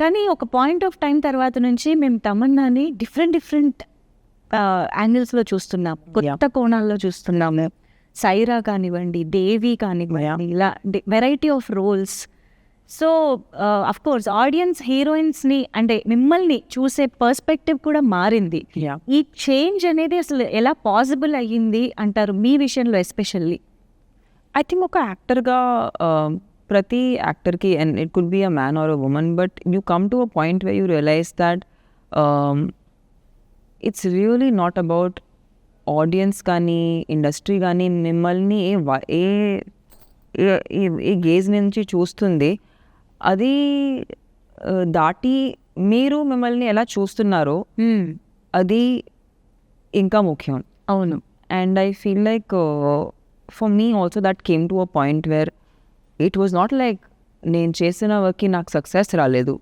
కానీ ఒక point of time తర్వాత నుంచి మేము తమన్నాని డిఫరెంట్ డిఫరెంట్ యాంగిల్స్లో చూస్తున్నాం. కొత్త కోణాల్లో చూస్తున్నాము సైరా కానివ్వండి దేవి కానివ్వండి ఇలా variety of roles so of course audience హీరోయిన్స్ని అంటే మిమ్మల్ని చూసే పర్స్పెక్టివ్ కూడా మారింది. ఈ చేంజ్ అనేది అసలు ఎలా పాసిబుల్ అయ్యింది అంటారు మీ విషయంలో ఎస్పెషల్లీ ఐ థింక్ ఒక యాక్టర్గా ప్రతి యాక్టర్కి and it could be a man or a woman but you come to a point where you realize that it's really not about audience కానీ ఇండస్ట్రీ కానీ మిమ్మల్ని ఏ ఏ ఏ- గేజ్ నుంచి చూస్తుంది అది దాటి మీరు మిమ్మల్ని ఎలా చూస్తున్నారో అది ఇంకా ముఖ్యం. అవును. And i feel like uh, for me also that came to a point it was not like నేను చేసిన వర్క్కి నాకు సక్సెస్ రాలేదు.